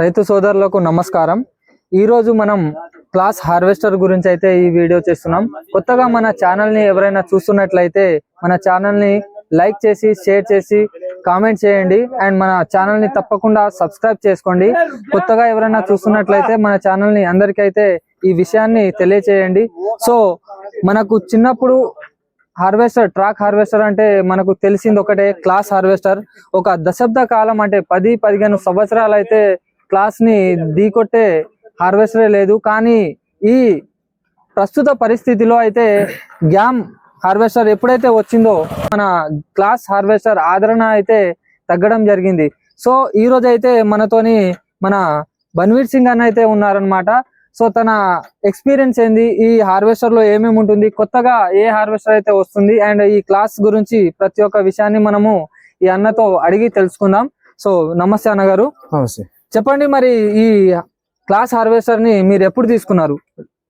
రైతు సోదరులకు నమస్కారం. ఈ రోజు మనం క్లాస్ హార్వెస్టర్ గురించి అయితే ఈ వీడియో చేస్తున్నాం. కొత్తగా మన ఛానల్ని ఎవరైనా చూస్తున్నట్లయితే మన ఛానల్ని లైక్ చేసి షేర్ చేసి కామెంట్ చేయండి. అండ్ మన ఛానల్ని తప్పకుండా సబ్స్క్రైబ్ చేసుకోండి. కొత్తగా ఎవరైనా చూస్తున్నట్లయితే మన ఛానల్ని అందరికైతే ఈ విషయాన్ని తెలియచేయండి. సో మనకు చిన్నప్పుడు హార్వెస్టర్ ట్రాక్ హార్వెస్టర్ అంటే మనకు తెలిసింది ఒకటే క్లాస్ హార్వెస్టర్. ఒక దశాబ్ద కాలం అంటే పది పదిహేను సంవత్సరాలు అయితే క్లాస్ని ఢీకొట్టే హార్వెస్టరే లేదు. కానీ ఈ ప్రస్తుత పరిస్థితిలో అయితే గ్యామ్ హార్వెస్టర్ ఎప్పుడైతే వచ్చిందో మన క్లాస్ హార్వెస్టర్ ఆదరణ అయితే తగ్గడం జరిగింది. సో ఈ రోజు అయితే మనతోని మన బన్వీర్ సింగ్ అన్న అయితే ఉన్నారనమాట సో తన ఎక్స్పీరియన్స్ ఏంది? ఈ హార్వెస్టర్లో ఏమేమి ఉంటుంది? కొత్తగా ఏ హార్వెస్టర్ అయితే వస్తుంది? అండ్ ఈ క్లాస్ గురించి ప్రతి ఒక్క విషయాన్ని మనము ఈ అన్నతో అడిగి తెలుసుకుందాం. సో నమస్తే అన్నగారు. నమస్తే. చెప్పండి మరి ఈ క్లాస్ హార్వెస్టర్ని మీరు ఎప్పుడు తీసుకున్నారు?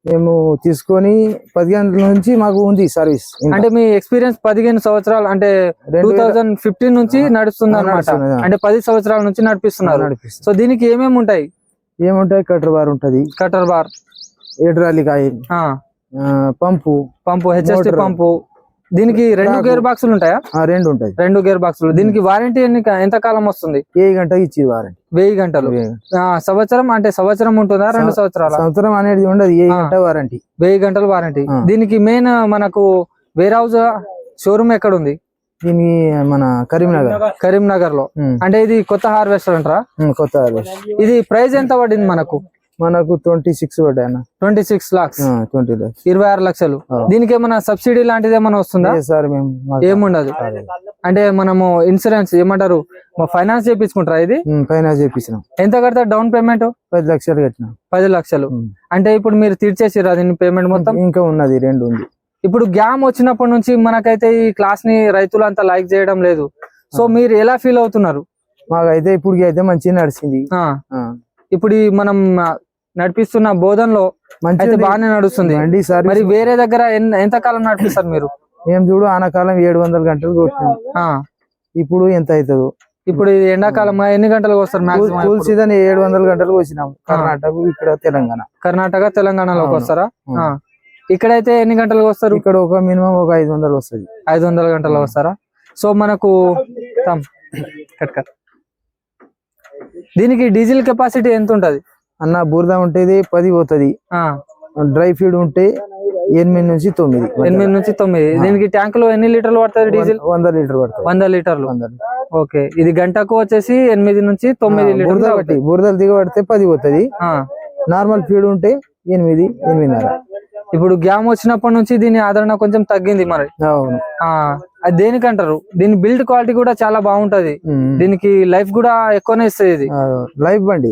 మేము తీసుకొని పది గంటల నుంచి మాకు ఉంది సర్వీస్. అంటే మీ ఎక్స్పీరియన్స్ పదిహేను సంవత్సరాలు అంటే టూ థౌజండ్ ఫిఫ్టీన్ నుంచి నడుస్తుంది అనమాట. అంటే పది సంవత్సరాల నుంచి నడిపిస్తున్నారు. సో దీనికి ఏమేమి ఉంటాయి? ఏముంటాయి? కటర్ బార్ ఉంటది. Cutter bar. ఏడ్రాలి కాయిల్. ఆ, పంపు. పంపు హెచ్ఎస్టి. పంపు. దీనికి రెండు. గేర్ బాక్సులు ఉంటాయా? ఆ, రెండు ఉంటాయి. రెండు గేర్ బాక్సులు దీనికి వారంటీ ఎన్ని ఎంత కాలం వస్తుంది? ఏ గంట ఇచ్చి వారంటీ వెయ్యి గంటలు. ఆ, సంవత్సరం అంటే సంవత్సరం ఉంటుందా? రెండు సంవత్సరాల? సంవత్సరం అనేది ఉండదు. గంట వారంటీ వెయ్యి గంటలు వారంటీ. దీనికి మెయిన్ మనకు వేర్ హౌస్ షోరూమ్ ఎక్కడ ఉంది దీనికి మన కరీంనగర్. కరీంనగర్లో అంటే ఇది కొత్త హార్వెస్టర్ అంటారా? కొత్త harvest. ఇది ప్రైస్ ఎంత పడింది మనకు? మనకు ట్వంటీ సిక్స్ పడ్డాయి అన్న twenty six lakhs twenty lakhs ఇరవై ఆరు లక్షలు. దీనికి ఏమైనా సబ్సిడీ లాంటిది ఏమైనా వస్తుందా? సార్ మేము ఏముండదు. అంటే మనము ఇన్సూరెన్స్ ఏమంటారు? ఫైనాన్స్ చేయించుకుంటారా ఇది? పైన చేపించినాం. ఎంత కడతారు డౌన్ పేమెంట్? పది లక్షలు కట్టినాం. పది లక్షలు. అంటే ఇప్పుడు మీరు తీర్చేసిరా దీని పేమెంట్ మొత్తం? ఇంకా ఉన్నది రెండు ఉంది. ఇప్పుడు గ్యామ్ వచ్చినప్పటి నుంచి మనకైతే ఈ క్లాస్ని రైతులు అంత లైక్ చేయడం లేదు. సో మీరు ఎలా ఫీల్ అవుతున్నారు? మాకైతే ఇప్పుడు అయితే మంచిగా నడిచింది. ఇప్పుడు మనం నడిపిస్తున్న బోధనలో అయితే మంచిగా బాగానే నడుస్తుంది. బండి సార్. మరి వేరే దగ్గర ఎంత కాలం నడిపిస్తారు మీరు? మేము చూడు ఆనకాలం ఏడు వందల గంటలు కొట్టినాం. ఇప్పుడు ఎంత అవుతుందో ఇప్పుడు ఎండాకాలం ఎన్ని గంటలకు వస్తారు కూల్ మాక్సిమం సీజన్ ఏడు వందల గంటలు వచ్చినాం. కర్ణాటక ఇక్కడ తెలంగాణ. కర్ణాటక తెలంగాణలోకి. వస్తారా. ఇక్కడైతే ఎన్ని గంటలకు వస్తారు? ఇక్కడ ఒక మినిమం ఒక ఐదు వందలు వస్తుంది. ఐదు వందల గంటలు వస్తారా? సో మనకు. దీనికి డీజిల్ కెపాసిటీ ఎంత ఉంటది? అన్న బురద ఉంటేది పది పోతుంది. ఆ, డ్రై ఫీడ్ ఉంటే ఎనిమిది నుంచి తొమ్మిది ఎనిమిది నుంచి తొమ్మిది. దీనికి ట్యాంక్లో ఎన్ని లీటర్లు పడుతుంది డీజిల్? వంద- లీటర్ పడుతుంది. వంద లీటర్లు. లీటర్. ఓకే. ఇది గంటకు వచ్చేసి ఎనిమిది నుంచి తొమ్మిది లీటర్లు బట్టి బురదలు దిగబడితే పది పోతుంది. ఆ. నార్మల్ ఫీడ్ ఉంటే ఎనిమిది ఎనిమిదిన్నర. ఇప్పుడు గ్యామ్ వచ్చినప్పటి నుంచి దీని ఆదరణ కొంచెం తగ్గింది మరి. అవును. ఆ. అది దేనికంటారు దీని బిల్డ్ క్వాలిటీ కూడా చాలా బాగుంటది. దీనికి లైఫ్ కూడా ఎక్కువనే ఇస్తుంది ఇది లైఫ్ బండి.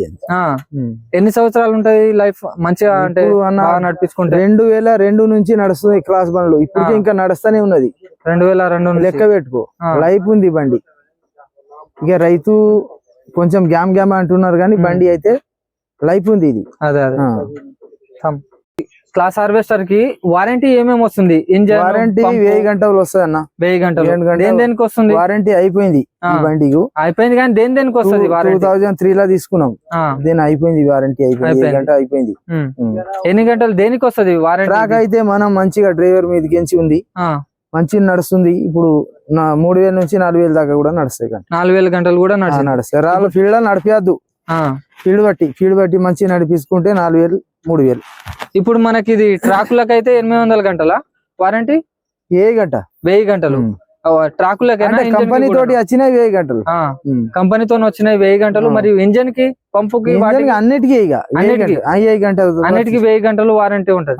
ఎన్ని సంవత్సరాలు ఉంటది లైఫ్ మంచిగా అంటే ఇప్పుడు నడిపించుకుంటే రెండు వేల రెండు నుంచి నడుస్తుంది క్లాస్ బండ్లు ఇప్పటికి ఆ. ఇంకా నడుస్తూనే ఉన్నది రెండు వేల రెండు. లెక్క పెట్టుకో. లైఫ్ ఉంది బండి ఇక రైతు కొంచెం గ్యామ్ గ్యామ్ అంటున్నారు కానీ. బండి అయితే లైఫ్ ఉంది ఇది అదే అదే. క్లాస్ హార్వెస్టర్కి వారంటీ ఏమేమి వస్తుంది? ఇంజన్ వారంటీ వెయ్యి గంటలు వస్తుంది అన్న. వెయ్యి గంటలు. దేని దేనికి వస్తుంది? వారంటీ అయిపోయింది బండికి. అయిపోయింది కానీ దేని దేనికి వస్తుంది టూ వారంటీ? థౌజండ్ త్రీ లా తీసుకున్నాం. దేని అయిపోయింది? వారంటీ అయిపోయింది. అయిపోయింది. ఎన్ని గంటలు దేనికి వస్తుంది వారంటీ? ట్రాక్ అయితే మనం మంచిగా డ్రైవర్ మీద గెంచి ఉంది. మంచిగా నడుస్తుంది. ఇప్పుడు నా మూడు వేల నుంచి నాలుగు వేల దాకా కూడా నడుస్తాయి కానీ నాలుగు వేల గంటలు కూడా నడుస్తాయి. రాళ్ళు ఫీల్డ్ నడిపేయద్దు. ఫీల్డ్ బట్టి ఫీల్డ్ బట్టి మంచిగా నడిపించుకుంటే నాలుగు వేలు మూడు వేలు. ఇప్పుడు మనకి ఇది ట్రాకులకు అయితే ఎనిమిది వందల గంటల? వారంటీ? ఏ గంట? వెయ్యి గంటలు. అంటే కంపెనీ తోటి వచ్చినాయి వెయ్యి గంటలు. ఉమ్. కంపెనీతో వచ్చినాయి వెయ్యి గంటలు. మరియు ఇంజన్కి వాటికి కి అన్నిటికీ వెయ్యి అన్నిటికీ? గంటలు. అన్నిటికీ వెయ్యి గంటలు వారంటీ ఉంటది.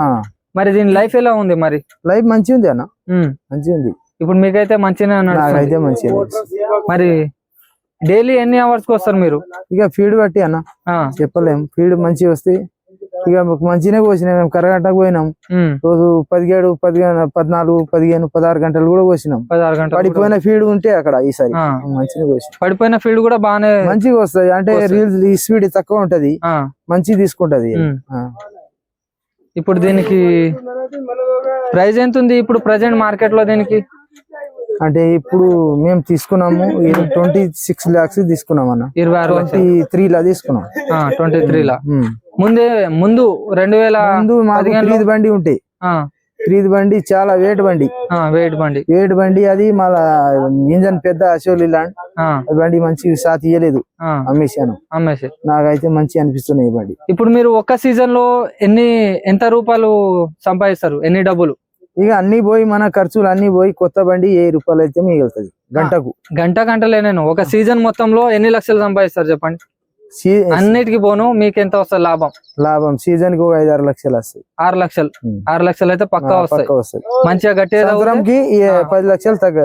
మరి దీని లైఫ్ ఎలా ఉంది మరి? లైఫ్ మంచిగా ఉంది అన్న. మంచిగా ఉంది. ఇప్పుడు మీకైతే మంచిగా మంచిగా ఉంది. మరి డైలీ ఎన్ని అవర్స్కి వస్తారు మీరు? ఇక ఫీడ్ బట్టి అన్న. ఆ, చెప్పలేం. ఫీడ్ మంచిగా వస్తే ఇక మాకు మంచిగానే పోసినాం. మేము కరగంటకు పోయినాం. రోజు పదిహేడు పదిహేను పద్నాలుగు పదిహేను పదహారు గంటలు కూడా పోసినాం. పదహారు గంటలు. పడిపోయిన ఫీడ్ ఉంటే అక్కడ ఈసారి మంచిగా పోసినాం. పడిపోయిన ఫీల్డ్ కూడా బాగానే మంచిగా వస్తది. అంటే. రీల్స్ స్పీడ్ తక్కువ ఉంటది. ఆ, మంచిగా తీసుకుంటది. ఇప్పుడు దీనికి ప్రైస్ ఎంత ఉంది ఇప్పుడు ప్రజెంట్ మార్కెట్లో దీనికి? అంటే ఇప్పుడు మేము తీసుకున్నాము ట్వంటీ సిక్స్ లాక్స్ తీసుకున్నాం అన్న ఇరవై త్రీ లా తీసుకున్నాం. ట్వంటీ త్రీ లా. ముందే ముందు రెండు వేల ముందు బండి ఉంటాయి ఖరీదు బండి చాలా వేట్ బండి. వెయిట్ బండి. వేట్ బండి అది మళ్ళా ఇంజన్ పెద్ద అశోలి లాండ్ బండి మంచి సాత్ ఇయ్యలేదు. అమ్మేశాను. అమ్మేసి నాకైతే మంచి అనిపిస్తున్నాయి బండి. ఇప్పుడు మీరు ఒక్క సీజన్లో ఎన్ని ఎంత రూపాయలు సంపాదిస్తారు? ఎన్ని డబ్బులు? ఇక అన్ని పోయి మన ఖర్చులు అన్ని పోయి కొత్త బండి ఏ రూపాయలు అయితే మిగులుతుంది గంటకు. గంట గంటలే నేను ఒక సీజన్ మొత్తంలో ఎన్ని లక్షలు సంపాదిస్తారు చెప్పండి? అన్నిటికి పోను మీకు ఎంత వస్తుంది లాభం? లాభం. సీజన్కి ఒక ఐదు ఆరు లక్షలు వస్తాయి. ఆరు లక్షలు. ఆరు లక్షలు అయితే పక్కా వస్తాయి. మంచిగా ఆ. పది లక్షలు తగ్గ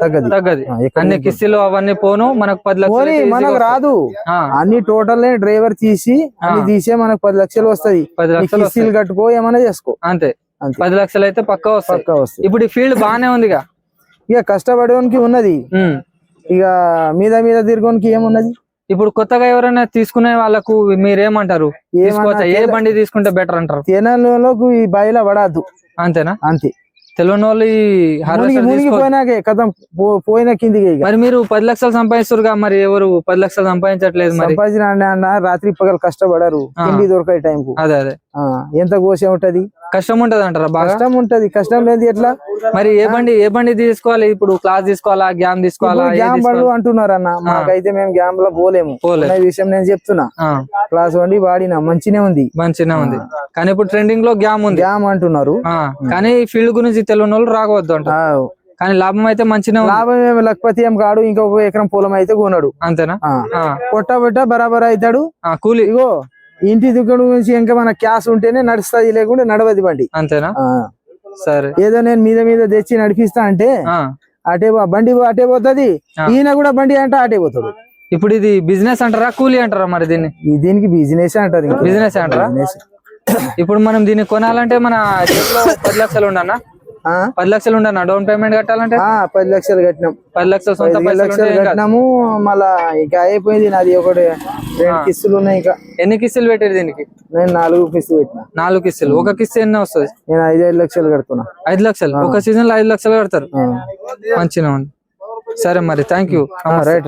తగ్గది. తగ్గది. అన్ని కిస్తీలు అవన్నీ పోను మనకు పది లక్షలు మనకు రాదు. అన్ని టోటల్ డ్రైవర్ తీసి అన్ని. తీసే మనకు పది లక్షలు వస్తాయి పది లక్షలు వస్తాయి కట్టుకో ఏమైనా చేసుకో. అంతే. పది లక్షలు అయితే పక్కా వస్తాయి. పక్కా వస్తాయి. ఇప్పుడు ఈ ఫీల్డ్ బాగానే ఉందిగా. ఇక కష్టపడేవానికి ఉన్నది. ఇక మీద మీద తిరగడానికి ఏమున్నది? ఇప్పుడు కొత్తగా ఎవరైనా తీసుకునే వాళ్ళకు మీరేమంటారు? తీసుకోవచ్చా ఏ బండి తీసుకుంటే బెటర్ అంటారు? తెలంగాణలోకి ఈ బయల పడద్దు. అంతేనా? అంతే. తెలియని వాళ్ళు కథం పోయిన కిందికి మరి మీరు పది లక్షలు సంపాదిస్తురుగా మరి ఎవరు పది లక్షలు సంపాదించట్లేదు సంపాదించిన రాత్రి పగలు కష్టపడరు. ఆ. తిండి దొరకాయి టైం కు అదే అదే. ఎంత కోసే ఉంటది? కష్టం ఉంటది అంటారా బాగా? కష్టం ఉంటది. కష్టం లేదు ఎట్లా? మరి ఏ బండి ఏ బండి తీసుకోవాలి? ఇప్పుడు క్లాస్ తీసుకోవాలా? గ్యామ్ తీసుకోవాలా? గ్యామ్? బండ్లు అంటున్నారు అన్న మాకైతే మేము గ్యామ్లో పోలేము. పోలే. అనే విషయం నేను చెప్తున్నా. క్లాస్ బండి వాడినా మంచినే ఉంది. మంచిగా ఉంది. కానీ ఇప్పుడు ట్రెండింగ్లో గ్యామ్ ఉంది. గ్యామ్ అంటున్నారు. కానీ ఈ ఫీల్డ్ గురించి తెలియని వాళ్ళు రాకవద్దు అంట. ఆ, కానీ లాభం అయితే మంచిగా లాభం ఏమి? లక్పతి ఏం కాడు ఇంకొక ఎకరం పొలం అయితే కొనడు. అంతేనా? పొట్ట పొట్ట బరాబర్ అవుతాడు. ఆ, కూలి. ఇగో ఇంటి దుకాణం నుంచి ఇంకా మన క్యాష్ ఉంటేనే నడుస్తుంది లేకుంటే నడవది బండి. అంతేనా? సరే. ఏదో నేను మీద మీద తెచ్చి నడిపిస్తా అంటే అటే బండి అటే పోతుంది. ఈయన కూడా బండి అంటే అటే పోతాడు. ఇప్పుడు ఇది బిజినెస్ అంటారా కూలీ అంటారా మరి దీన్ని? దీనికి బిజినెస్ అంటారు. బిజినెస్ అంటారా. ఇప్పుడు మనం దీన్ని కొనాలంటే మన చేతిలో పది లక్షలు ఉండనా ఆ? పది లక్షలు ఉండనా? డౌన్ పేమెంట్ కట్టాలంటే? ఆ, పది లక్షలు కట్టినాం. పది లక్షలు సొంత పది లక్షలు. కట్టినాము మళ్ళా ఇంకా అయిపోయింది నాది ఒకటి. రెండు కిస్తులు ఉన్నాయి ఇంకా. ఎన్ని కిస్తులు పెట్టారు దీనికి? నేను నాలుగు కిస్తులు పెట్టిన. నాలుగు కిస్తులు. ఒక కిస్తు ఎన్ని వస్తుంది? నేను ఐదు ఐదు లక్షలు కడుతున్నా. ఐదు లక్షలు? ఒక సీజన్లో ఐదు లక్షలు కడతారు. మంచిగా ఉంది. సరే మరి థ్యాంక్ యూ రైట్.